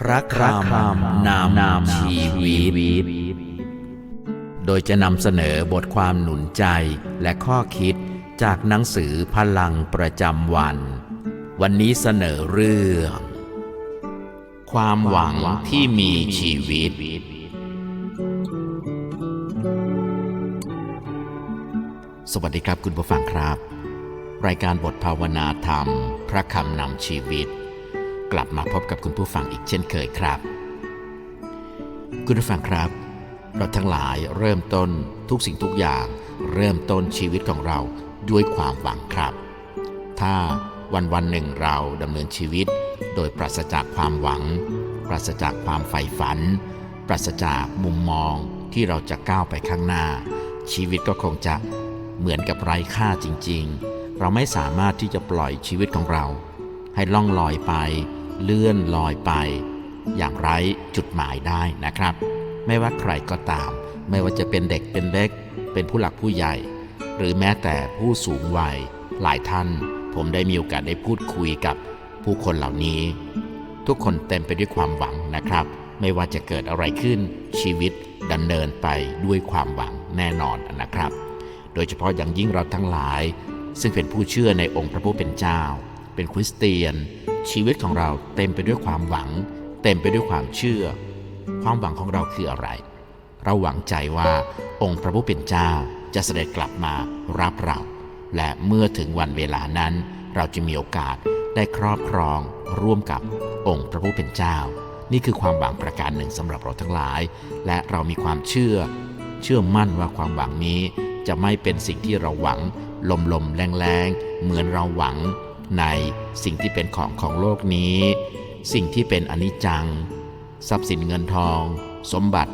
พระคำนามนามชีวิต โดยจะนำเสนอบทความหนุนใจและข้อคิดจากหนังสือพลังประจำวัน วันนี้เสนอเรื่อง ความหวังที่มีชีวิต สวัสดีครับคุณผู้ฟังครับ รายการบทภาวนาธรรม พระคำนำชีวิต กลับมาพบกับคุณผู้ฟังอีกเช่นเคยครับ คุณผู้ฟังครับ เราทั้งหลายเริ่มต้นทุกสิ่งทุกอย่าง เริ่มต้นชีวิตของเราด้วยความหวังครับ ถ้าวันวันหนึ่งเราดำเนินชีวิต โดยปราศจากความหวัง ปราศจากความใฝ่ฝัน ปราศจากมุมมองที่เราจะก้าวไปข้างหน้า ชีวิตก็คงจะเหมือนกับไร้ค่าจริง ๆ เราไม่สามารถที่จะปล่อยชีวิตของเรา ให้ล่องลอยไป เลื่อนลอยไป อย่างไร้จุดหมายได้นะครับ ไม่ว่าใครก็ตาม ไม่ว่าจะเป็นเด็กเป็นเล็ก เป็นผู้หลักผู้ใหญ่ หรือแม้แต่ผู้สูงวัย หลายท่าน ผมได้มีโอกาสได้พูดคุยกับผู้คนเหล่านี้ ทุกคนเต็มไปด้วยความหวังนะครับ ไม่ว่าจะเกิดอะไรขึ้นชีวิตดำเนินไปด้วยความหวังแน่นอนนะครับ โดยเฉพาะอย่างยิ่งเราทั้งหลาย ซึ่งเป็นผู้เชื่อในองค์พระผู้เป็นเจ้า เป็นคริสเตียน ชีวิตของเราเต็มไปด้วยความหวัง เต็มไปด้วยความเชื่อ ความหวังของเราคืออะไร เราหวังใจว่าองค์พระผู้เป็นเจ้าจะเสด็จกลับมารับเรา และเมื่อถึงวันเวลานั้น เราจะมีโอกาสได้ครอบครองร่วมกับองค์พระผู้เป็นเจ้า นี่คือความหวังประการหนึ่งสำหรับเราทั้งหลาย และเรามีความเชื่อ เชื่อมั่นว่าความหวังนี้จะไม่เป็นสิ่งที่เราหวังลมๆแรงๆเหมือนเราหวัง ในสิ่งที่เป็นของของโลกนี้ สิ่งที่เป็นอนิจจัง ทรัพย์สินเงินทอง สมบัติ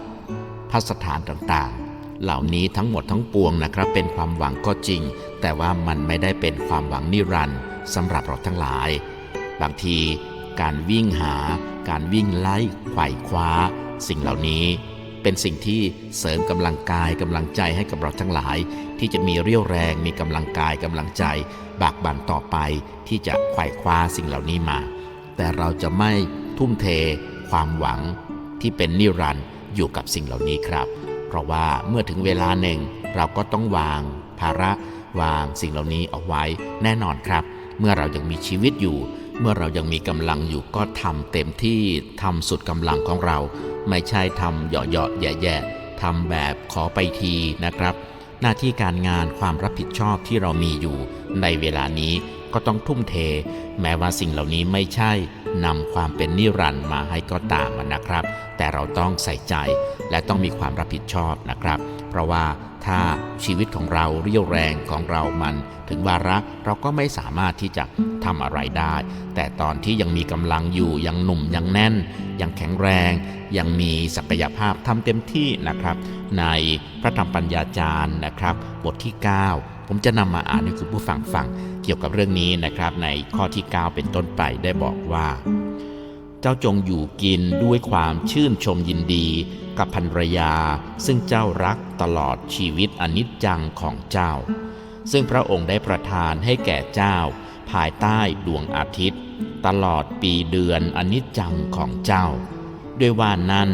พัสถานต่างๆ เหล่านี้ทั้งหมดทั้งปวงนะครับ เป็นความหวังก็จริง แต่ว่ามันไม่ได้เป็นความหวังนิรันดร์สำหรับเราทั้งหลาย บางทีการวิ่งหา การวิ่งไล่ไขว่คว้า สิ่งเหล่านี้ เป็นสิ่งที่เสริมกำลังกายกำลังใจให้กับเราทั้งหลาย ที่จะมีเรี่ยวแรงมีกำลังกายกำลังใจ บากบั่นต่อไป ที่จะไขว่คว้าสิ่งเหล่านี้มา แต่เราจะไม่ทุ่มเท ความหวังที่เป็นนิรันด์อยู่กับสิ่งเหล่านี้ครับ เพราะว่าเมื่อถึงเวลาหนึ่ง เราก็ต้องวาง ภาระวางสิ่งเหล่านี้เอาไว้แน่นอนครับ เมื่อเรายังมีชีวิตอยู่ เมื่อเรายังมีกำลังอยู่ก็ทำเต็มที่ทำสุดกำลังของเรา ไม่ใช่ทำเหยาะๆแย่ๆทำแบบขอไปทีนะครับ หน้าที่การงานความรับผิดชอบที่เรามีอยู่ ในเวลานี้ก็ต้องทุ่มเท แม้ว่าสิ่งเหล่านี้ไม่ใช่นำความเป็นนิรันดร์มาให้ก็ตามนะครับ แต่เราต้องใส่ใจและต้องมีความรับผิดชอบนะครับ เพราะว่า ถ้าชีวิตของเราเรี่ยวแรงของเรามัน ถึงวาระเราก็ไม่สามารถที่จะทำอะไรได้ แต่ตอนที่ยังมีกำลังอยู่ยังหนุ่มยังแน่น ยังแข็งแรง ยังมีศักยภาพทำเต็มที่นะครับ ในพระธรรมปัญญาจารย์นะครับ บทที่ 9 ผมจะนำมาอ่านให้คุณผู้ฟังฟัง เกี่ยวกับเรื่องนี้นะครับ ในข้อที่ 9 เป็นต้นไปได้บอกว่า เจ้าจงอยู่กินด้วยความชื่นชมยินดี กับภรรยา ซึ่งเจ้ารักตลอดชีวิตอนิจจังของเจ้า ซึ่งพระองค์ได้ประทานให้แก่เจ้า ภายใต้ดวงอาทิตย์ ตลอดปีเดือนอนิจจังของเจ้า ด้วยว่านั่น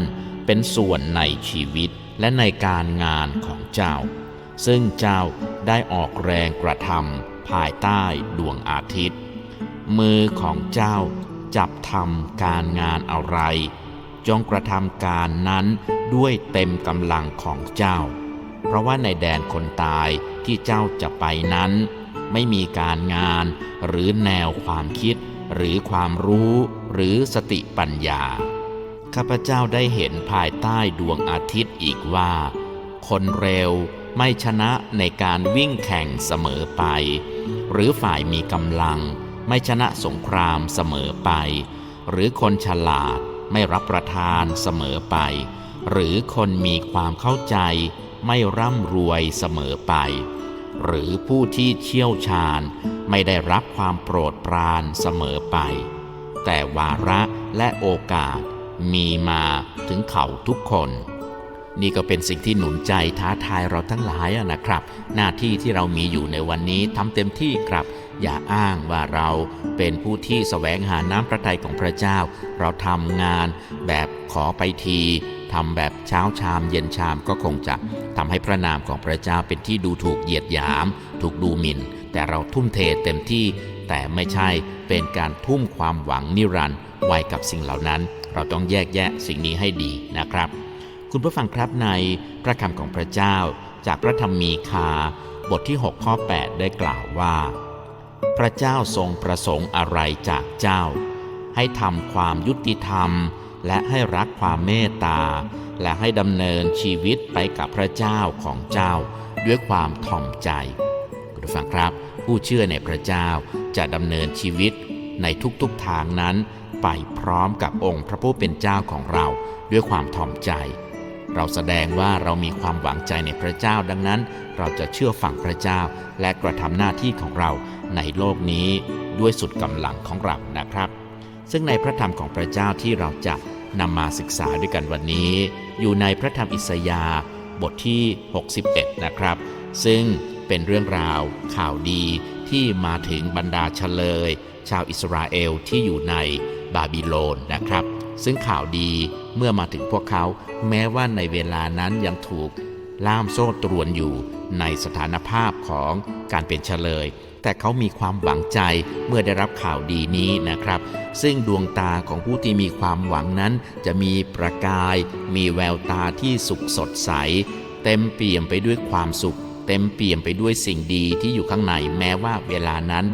เป็นส่วนในชีวิตและในการงานของเจ้า ซึ่งเจ้าได้ออกแรงกระทำภายใต้ดวงอาทิตย์ มือของเจ้าจับทำการงานอะไร จงกระทำการนั้น ด้วยเต็มกำลังของเจ้า เพราะว่าในแดนคนตายที่เจ้าจะไปนั้น ไม่มีการงาน หรือแนวความคิด หรือความรู้ หรือสติปัญญา ข้าพเจ้าได้เห็นภายใต้ดวงอาทิตย์อีกว่า คนเร็วไม่ชนะในการวิ่งแข่งเสมอไป หรือฝ่ายมีกำลัง ไม่ชนะสงครามเสมอไป หรือคนฉลาดไม่รับประทานเสมอไป หรือคนมีความเข้าใจไม่ร่ำรวยเสมอไป หรือผู้ที่เชี่ยวชาญไม่ได้รับความโปรดปรานเสมอไป แต่วาระและโอกาสมีมาถึงเขาทุกคน นี่ก็เป็นสิ่งที่หนุนใจท้าทายเราทั้งหลายนะครับ หน้าที่ที่เรามีอยู่ในวันนี้ทำเต็มที่ครับ อย่าอ้างว่าเราเป็นผู้ที่แสวงหาน้ำพระทัยของพระเจ้า เราทำงานแบบขอไปที ทำแบบเช้าชามเย็นชามก็คงจะทำให้พระนามของพระเจ้าเป็นที่ดูถูกเหยียดหยาม ถูกดูหมิ่น แต่เราทุ่มเทเต็มที่ แต่ไม่ใช่เป็นการทุ่มความหวังนิรันดร์ไว้กับสิ่งเหล่านั้น เราต้องแยกแยะสิ่งนี้ให้ดีนะครับ คุณผู้ฟังครับในพระคำของพระเจ้า จากพระธรรมมีคา บทที่ 6 ข้อ 8 ได้กล่าวว่า พระเจ้าทรงประสงค์อะไรจากเจ้า ให้ทำความยุติธรรม และให้รักความเมตตา และให้ดำเนินชีวิตไปกับพระเจ้าของเจ้า ด้วยความถ่อมใจคุณผู้ฟังครับ ผู้เชื่อในพระเจ้าจะดำเนินชีวิตในทุกๆทางนั้นไปพร้อมกับองค์พระผู้เป็นเจ้าของเราด้วยความถ่อมใจ เราแสดงว่าเรามีความหวังใจในพระเจ้าดังนั้น เราจะเชื่อฟังพระเจ้าและกระทำหน้าที่ของเราในโลกนี้ด้วยสุดกำลังของเรานะครับ ซึ่งในพระธรรมของพระเจ้าที่เราจะ นำมาศึกษาด้วยกันวันนี้ อยู่ในพระธรรมอิสยาห์บทที่ 61 นะครับ ซึ่งเป็นเรื่องราวข่าวดีที่มาถึงบรรดาเฉลย ชาวอิสราเอลที่อยู่ในบาบิโลนนะครับ ซึ่งข่าวดีเมื่อมาถึงพวกเขา แม้ว่าในเวลานั้นยังถูกล่ามโซ่ตรวนอยู่ในสถานภาพของการเป็นเฉลย แต่เขามีความหวังใจเมื่อได้รับข่าวดีนี้นะครับ ซึ่งดวงตาของผู้ที่มีความหวังนั้น จะมีประกาย มีแววตาที่สุขสดใส เต็มเปี่ยมไปด้วยความสุข เต็มเปี่ยมไปด้วยสิ่งดีที่อยู่ข้างในแม้ว่าเวลานั้น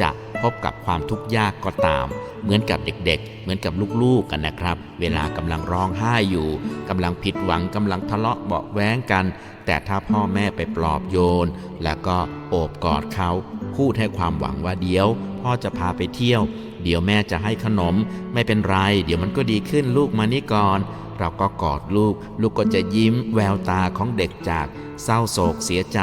จะพบกับความทุกข์ยากก็ตาม เหมือนกับเด็กๆ เหมือนกับลูกๆกันนะครับ เวลากำลังร้องไห้อยู่กำลังผิดหวังกำลังทะเลาะเบาแว้งกัน แต่ถ้าพ่อแม่ไปปลอบโยน แล้วก็โอบกอดเขาพูดให้ความหวังว่าเดี๋ยว พ่อจะพาไปเที่ยว เดี๋ยวแม่จะให้ขนม ไม่เป็นไร เดี๋ยวมันก็ดีขึ้นลูกมานี่ก่อน เราก็กอดลูก ลูกก็จะยิ้มแววตาของเด็กจาก เศร้าโศกเสียใจ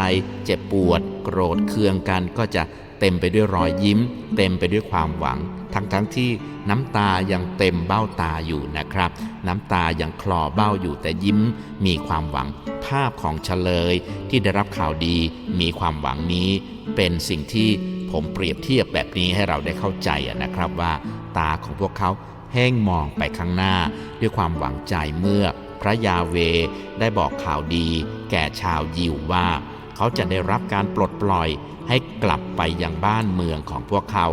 เจ็บปวด โกรธเคืองกันก็จะ เต็มไปด้วยรอยยิ้ม เต็มไปด้วยความหวัง ทั้งทั้งที่น้ำตายังเต็มเบ้าตาอยู่นะครับ น้ำตายังคลอเบ้าอยู่แต่ยิ้มมีความหวัง ภาพของเฉลยที่ได้รับข่าวดีมีความหวังนี้ เป็นสิ่งที่ผมเปรียบเทียบแบบนี้ให้เราได้เข้าใจนะครับว่า ตาของพวกเขาแห้งมองไปข้างหน้า ด้วยความหวังใจเมื่อพระยาเวได้บอกข่าวดี แก่ชาวยิวว่า เขาจะได้รับการปลดปล่อยให้กลับไปยังบ้านเมืองของพวกเขา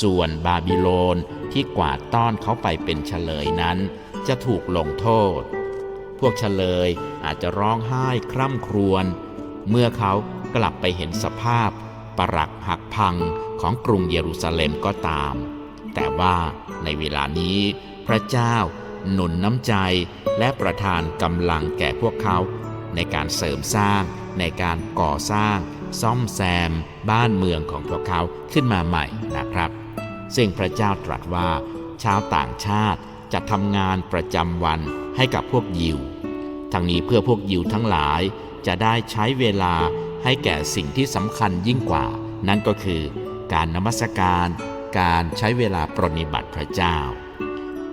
ส่วนบาบิโลนที่กวาดต้อนเขาไปเป็นเฉลยนั้น จะถูกลงโทษ พวกเฉลยอาจจะร้องไห้คร่ำครวญเมื่อเขากลับไปเห็นสภาพ ปรักหักพังของกรุงเยรูซาเล็มก็ตาม แต่ว่าในเวลานี้พระเจ้าหนุนน้ำใจและประทานกำลังแก่พวกเขาในการเสริมสร้าง ในการก่อสร้าง ซ่อมแซม บ้านเมืองของพวกเขาขึ้นมาใหม่นะครับ ซึ่งพระเจ้าตรัสว่า ชาวต่างชาติจะทำงานประจำวันให้กับพวกยิวทั้งนี้เพื่อพวกยิวทั้งหลายจะได้ใช้เวลาให้แก่สิ่งที่สำคัญยิ่งกว่า นั่นก็คือ การนมัสการ การใช้เวลาปรนนิบัติพระเจ้า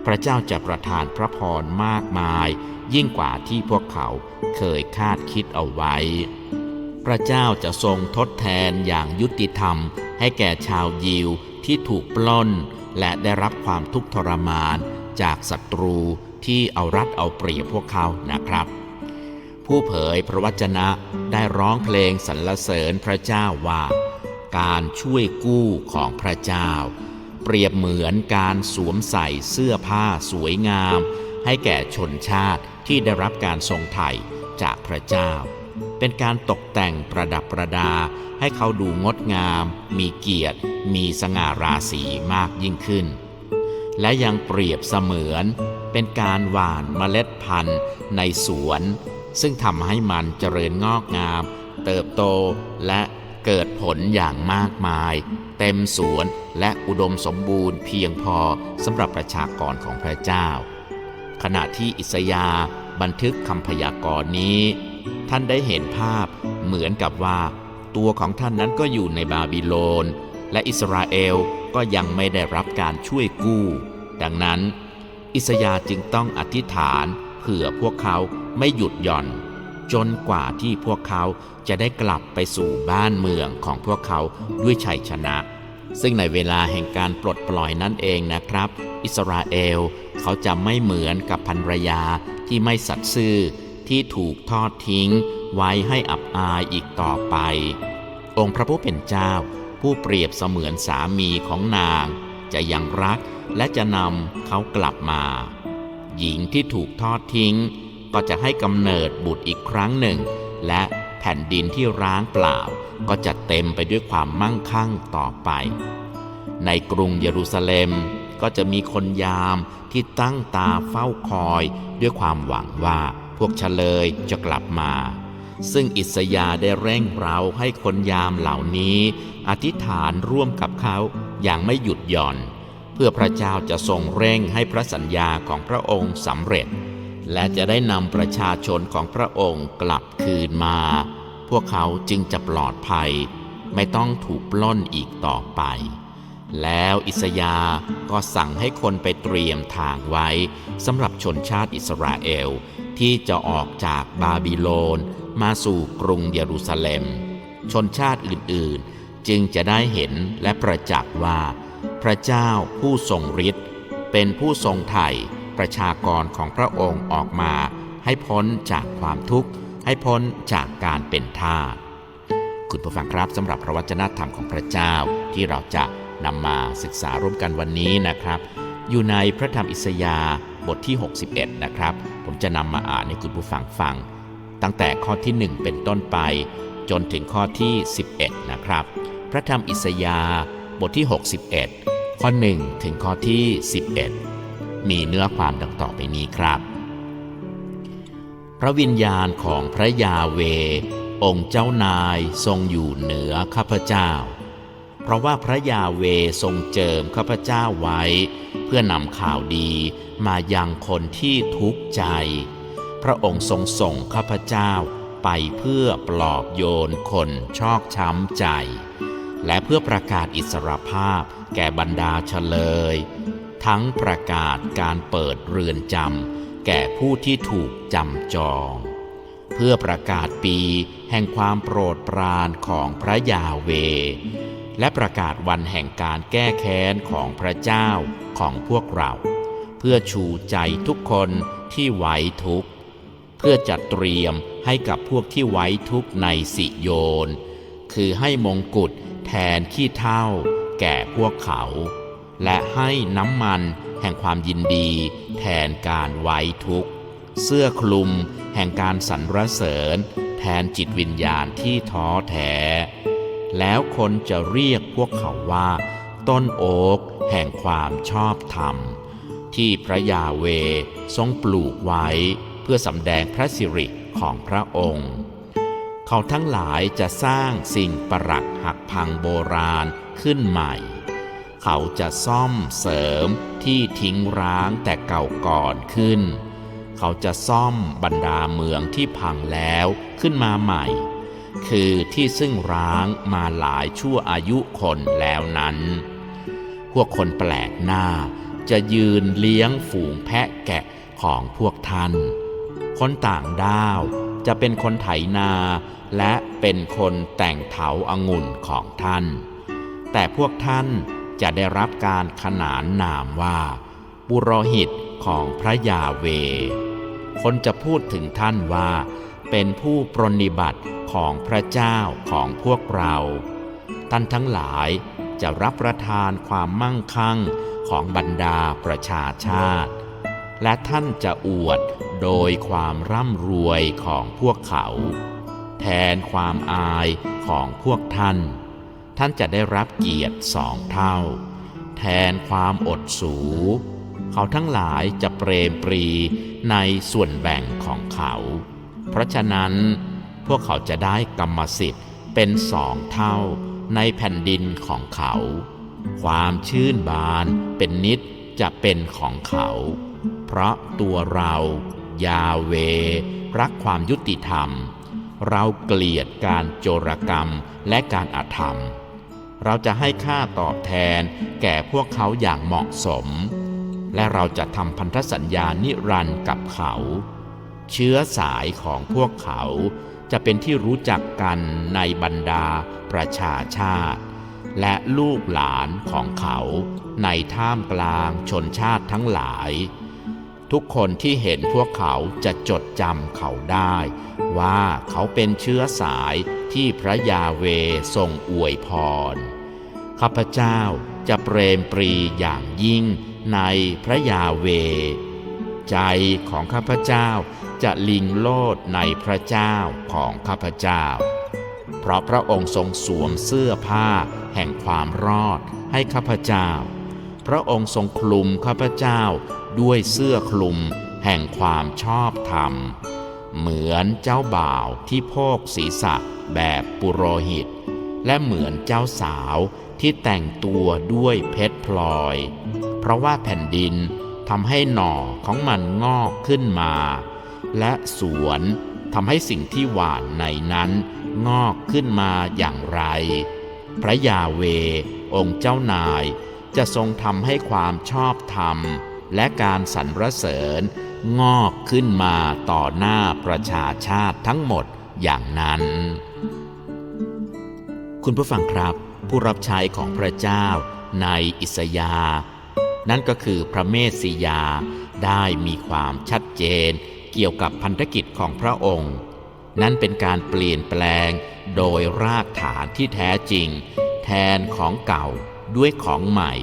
พระเจ้าจะประทานพระพรมากมาย ยิ่งกว่าที่พวกเขาเคยคาดคิดเอาไว้ พระเจ้าจะทรงทดแทนอย่างยุติธรรม ให้แก่ชาวยิวที่ถูกปล้น และได้รับความทุกข์ทรมาน จากศัตรูที่เอารัดเอาเปรียบพวกเขานะครับ ผู้เผยพระวจนะได้ร้องเพลงสรรเสริญพระเจ้าว่า การช่วยกู้ของพระเจ้า เปรียบเหมือนการสวมใส่เสื้อผ้าสวยงาม ให้แก่ชนชาติที่ได้รับการทรงไถ่จากพระเจ้า เป็นการตกแต่งประดับประดา ให้เขาดูงดงาม มีเกียรติ มีสง่าราศีมากยิ่งขึ้น และยังเปรียบเสมือน เป็นการหว่านเมล็ดพันธุ์ในสวน ซึ่งทำให้มันเจริญงอกงาม เติบโตและ เกิดผลอย่างมากมาย เต็มสวนและอุดมสมบูรณ์เพียงพอสำหรับประชากรของพระเจ้า ขณะที่อิสยาบันทึกคำพยากรณ์นี้ ท่านได้เห็นภาพเหมือนกับว่า ตัวของท่านนั้นก็อยู่ในบาบิโลน และอิสราเอลก็ยังไม่ได้รับการช่วยกู้ ดังนั้น อิสยาจึงต้องอธิษฐานเผื่อพวกเขาไม่หยุดหย่อน จนกว่าที่พวกเขา จะได้กลับไปสู่บ้านเมืองของพวกเขาด้วยชัยชนะ ซึ่งในเวลาแห่งการปลดปล่อยนั่นเองนะครับ อิสราเอลเขาจะไม่เหมือนกับภรรยาที่ไม่สัตย์ซื่อที่ถูกทอดทิ้ง ไว้ให้อับอายอีกต่อไป องค์พระผู้เป็นเจ้า ผู้เปรียบเสมือนสามีของนาง จะยังรักและจะนำเขากลับมา หญิงที่ถูกทอดทิ้ง ก็จะให้กำเนิดบุตรอีกครั้งหนึ่ง และ ผ่นดินที่ร้างเปล่าก็จะเต็มไปด้วยความมั่งคั่งต่อไป ในกรุงเยรูซาเล็มก็จะมีคนยามที่ตั้งตาเฝ้าคอยด้วยความหวังว่าพวกเฉลยจะกลับมา ซึ่งอิสยาได้เร่งเร้าให้คนยามเหล่านี้ อธิษฐานร่วมกับเขาอย่างไม่หยุดหย่อน เพื่อพระเจ้าจะทรงเร่งให้พระสัญญาของพระองค์สำเร็จ และจะได้นำประชาชนของพระองค์กลับคืนมา พวกเขาจึงจะปลอดภัย ไม่ต้องถูกปล้นอีกต่อไป แล้วอิสยาห์ก็สั่งให้คนไปเตรียมทางไว้สำหรับชนชาติอิสราเอล ที่จะออกจากบาบิโลน มาสู่กรุงเยรูซาเล็ม ชนชาติอื่นๆ จึงจะได้เห็นและประจักษ์ว่า พระเจ้าผู้ทรงฤทธิ์เป็นผู้ทรงไถ่ประชากรของพระองค์ออกมาให้พ้นจากความทุกข์ ให้พ้นจากการเป็นทาสคุณผู้ฟังครับสำหรับพระวจนะธรรมของพระเจ้าที่เราจะนำมาศึกษาร่วมกันวันนี้นะครับ อยู่ในพระธรรมอิสยาห์บทที่ 61 นะครับ ผมจะนำมาอ่านให้คุณผู้ฟังฟัง ตั้งแต่ข้อที่ 1 เป็นต้นไป จนถึงข้อที่ 11 นะครับ พระธรรมอิสยาห์บทที่ 61 ข้อ 1 ถึงข้อที่ 11 มีเนื้อความดังต่อไปนี้ครับ พระวิญญาณของพระยาเว องค์เจ้านายทรงอยู่เหนือข้าพเจ้า เพราะว่าพระยาเวทรงเจิมข้าพเจ้าไว้ เพื่อนำข่าวดีมายังคนที่ทุกข์ใจ พระองค์ทรงส่งข้าพเจ้าไปเพื่อปลอบโยนคนชอกช้ำใจ และเพื่อประกาศอิสรภาพแก่บรรดาเฉลย ทั้งประกาศการเปิดเรือนจำ แก่ผู้ที่ถูกจำจอง เพื่อประกาศปีแห่งความโปรดปรานของพระยาเว และประกาศวันแห่งการแก้แค้นของพระเจ้าของพวกเรา เพื่อชูใจทุกคนที่ไว้ทุกข์ เพื่อจัดเตรียมให้กับพวกที่ไว้ทุกข์ในสิโยน คือให้มงกุฎแทนขี้เท่าแก่พวกเขา และให้น้ำมัน ห่งความยินดี แทนการไว้ทุกข์ เสื้อคลุม แห่งการสรรเสริญ แทนจิตวิญญาณที่ท้อแท้ แล้วคนจะเรียกพวกเขาว่า ต้นโอ๊กแห่งความชอบธรรม ที่พระยาเวทรงปลูกไว้ เพื่อสำแดงพระสิริของพระองค์เขาทั้งหลายจะสร้างสิ่งประหลักหักพังโบราณขึ้นใหม่ เขาจะซ่อมเสริมที่ทิ้งร้างแต่เก่าก่อนขึ้น เขาจะซ่อมบรรดาเมืองที่พังแล้วขึ้นมาใหม่ คือที่ซึ่งร้างมาหลายชั่วอายุคนแล้วนั้น พวกคนแปลกหน้าจะยืนเลี้ยงฝูงแพะแกะของพวกท่าน คนต่างด้าวจะเป็นคนไถนาและเป็นคนแต่งเถาอางุ่นของท่าน แต่พวกท่าน จะได้รับการขนานนามว่าบุโรหิตของพระยาเว คนจะพูดถึงท่านว่า เป็นผู้ปรนนิบัติของพระเจ้าของพวกเรา ท่านทั้งหลายจะรับประทานความมั่งคั่งของบรรดาประชาชาติ และท่านจะอวดโดยความร่ำรวยของพวกเขา แทนความอายของพวกท่าน ท่านจะได้รับเกียรติสองเท่า แทนความอดสู เขาทั้งหลายจะเปรมปรีในส่วนแบ่งของเขา เพราะฉะนั้นพวกเขาจะได้กรรมสิทธิ์เป็นสองเท่าในแผ่นดินของเขา ความชื่นบานเป็นนิดจะเป็นของเขา เพราะตัวเรา ยาเว รักความยุติธรรม เราเกลียดการโจรกรรมและการอาธรรม เราจะให้ค่าตอบแทนแก่พวกเขาอย่างเหมาะสม และเราจะทำพันธสัญญานิรันดร์กับเขา เชื้อสายของพวกเขาจะเป็นที่รู้จักกันในบรรดาประชาชาติ และลูกหลานของเขาในท่ามกลางชนชาติทั้งหลาย ทุกคนที่เห็นพวกเขาจะจดจำเขาได้ ว่าเขาเป็นเชื้อสายที่พระยาเวทรงอวยพร ข้าพเจ้าจะเปรมปรีอย่างยิ่งในพระยาเว ใจของข้าพเจ้าจะลิงโลดในพระเจ้าของข้าพเจ้า เพราะพระองค์ทรงสวมเสื้อผ้าแห่งความรอดให้ข้าพเจ้า พระองค์ทรงคลุมข้าพเจ้าด้วยเสื้อคลุมแห่งความชอบธรรม เหมือนเจ้าบ่าวที่โพกศีรษะแบบปุโรหิต และเหมือนเจ้าสาวที่แต่งตัวด้วยเพชรพลอย เพราะว่าแผ่นดินทำให้หน่อของมันงอกขึ้นมา และสวนทำให้สิ่งที่หวานในนั้นงอกขึ้นมาอย่างไร พระยาเว องค์เจ้านายจะทรงทำให้ความชอบธรรม และการสรรเสริญ งอกขึ้นมาต่อหน้าประชาชาติทั้งหมดอย่างนั้น คุณผู้ฟังครับ ผู้รับใช้ของพระเจ้าในอิสยา นั่นก็คือพระเมสสิยาได้มีความชัดเจน เกี่ยวกับพันธกิจของพระองค์ นั่นเป็นการเปลี่ยนแปลงโดยรากฐานที่แท้จริง แทนของเก่าด้วยของใหม่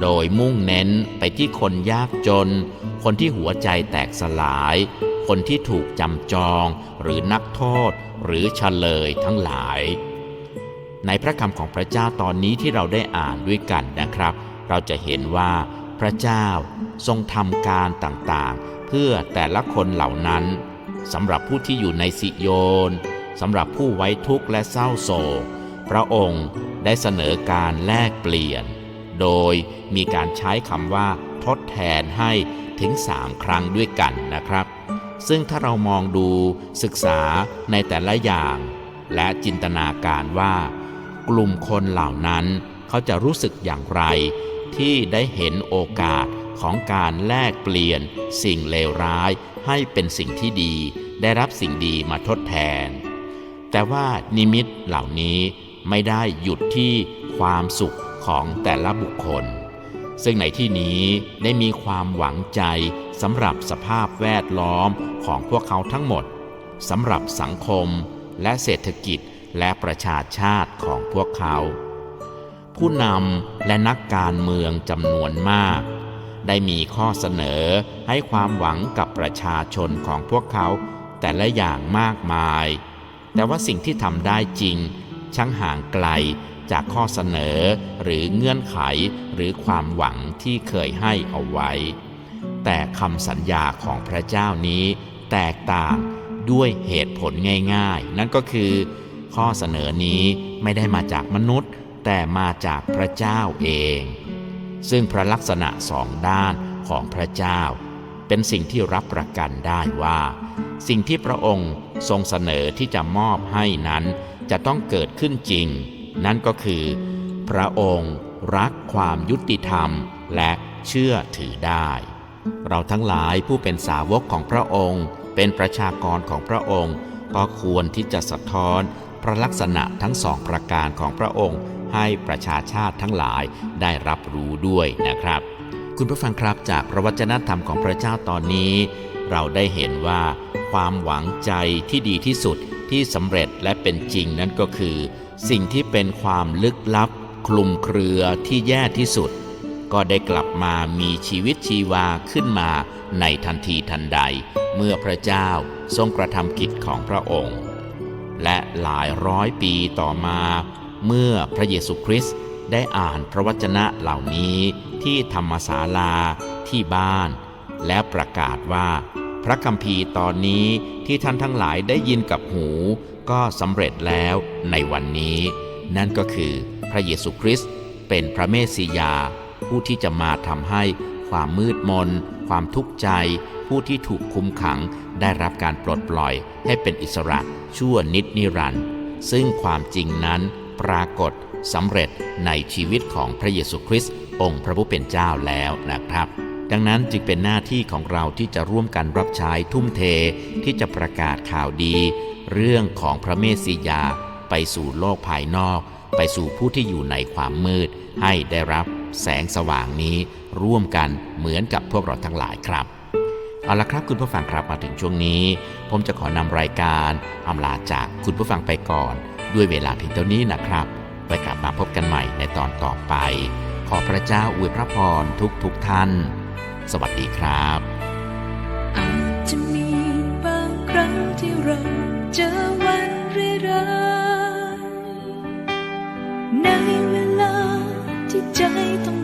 โดยมุ่งเน้นไปที่คนยากจน คนที่หัวใจแตกสลาย คนที่ถูกจำจองหรือนักโทษหรือเฉลยทั้งหลาย ในพระคำของพระเจ้าตอนนี้ที่เราได้อ่านด้วยกันนะครับ เราจะเห็นว่าพระเจ้าทรงทำการต่างๆ เพื่อแต่ละคนเหล่านั้นสำหรับผู้ที่อยู่ในสิโยนสำหรับผู้ไว้ทุกข์และเศร้าโศก พระองค์ได้เสนอการแลกเปลี่ยน โดยมีการใช้คำว่าทดแทนให้ถึงสามครั้งด้วยกันนะครับ ซึ่งถ้าเรามองดูศึกษาในแต่ละอย่าง และจินตนาการว่า กลุ่มคนเหล่านั้น เขาจะรู้สึกอย่างไร ที่ได้เห็นโอกาสของการแลกเปลี่ยน สิ่งเลวร้ายให้เป็นสิ่งที่ดี ได้รับสิ่งดีมาทดแทน แต่ว่านิมิตเหล่านี้ไม่ได้หยุดที่ความสุขของแต่ละบุคคล ซึ่งในที่นี้ได้มีความหวังใจสำหรับสภาพแวดล้อมของพวกเขาทั้งหมดสำหรับสังคมและเศรษฐกิจ และประชาชาติของพวกเขา ผู้นำและนักการเมืองจำนวนมาก ได้มีข้อเสนอให้ความหวังกับประชาชนของพวกเขาแต่ละอย่างมากมาย แต่ว่าสิ่งที่ทำได้จริง ช่างห่างไกลจากข้อเสนอหรือเงื่อนไขหรือความหวังที่เคยให้เอาไว้ แต่คำสัญญาของพระเจ้านี้แตกต่างด้วยเหตุผลง่าย ๆ นั่นก็คือ ข้อเสนอนี้ไม่ได้มาจากมนุษย์ แต่มาจากพระเจ้าเอง ซึ่งพระลักษณะสองด้านของพระเจ้า เป็นสิ่งที่รับประกันได้ว่า สิ่งที่พระองค์ทรงเสนอที่จะมอบให้นั้น จะต้องเกิดขึ้นจริง นั่นก็คือ พระองค์รักความยุติธรรมและเชื่อถือได้ เราทั้งหลายผู้เป็นสาวกของพระองค์ เป็นประชากรของพระองค์ ก็ควรที่จะสะท้อน ระลักษณะทั้งสองประการของพระองค์ให้ประชาชาติทั้งหลายได้รับรู้ด้วยนะครับ คุณผู้ฟังครับจากพระวจนะธรรมของพระเจ้าตอนนี้ เราได้เห็นว่า ความหวังใจที่ดีที่สุดที่สำเร็จและเป็นจริงนั้นก็คือ สิ่งที่เป็นความลึกลับ คลุมเครือที่แย่ที่สุด ก็ได้กลับมามีชีวิตชีวาขึ้นมาในทันทีทันใด เมื่อพระเจ้าทรงกระทำกิจของพระองค์ และหลายร้อยปีต่อมา เมื่อพระเยซูคริสต์ได้อ่านพระวจนะเหล่านี้ที่ธรรมศาลาที่บ้าน และประกาศว่า พระคัมภีร์ตอนนี้ที่ท่านทั้งหลายได้ยินกับหู ก็สำเร็จแล้วในวันนี้ นั่นก็คือพระเยซูคริสต์เป็นพระเมสสิยา ผู้ที่จะมาทำให้ ความมืดมน ความทุกข์ใจ ผู้ที่ถูกคุมขังได้รับการปลดปล่อยให้เป็นอิสระชั่วนิดนิรันดร์ซึ่งความจริงนั้นปรากฏสำเร็จในชีวิตของพระเยซูคริสต์องค์พระผู้เป็นเจ้าแล้วนะครับ ดังนั้นจึงเป็นหน้าที่ของเราที่จะร่วมกันรับใช้ทุ่มเทที่จะประกาศข่าวดี เรื่องของพระเมสสิยา ไปสู่โลกภายนอก ไปสู่ผู้ที่อยู่ในความมืด ให้ได้รับ แสงสว่างนี้ร่วมกันเหมือนกับพวกเราทั้งหลายครับ เอาละครับคุณผู้ฟังครับมาถึงช่วงนี้ ผมจะขอนำรายการอำลาจากคุณผู้ฟังไปก่อน ด้วยเวลาเพียงเท่านี้นะครับ ไว้กลับมาพบกันใหม่ในตอนต่อไป ขอพระเจ้าอวยพระพรทุกทุกท่าน สวัสดีครับอาจจะมีบางครั้งที่เราเจอวันร้ายๆใน ใจต้อง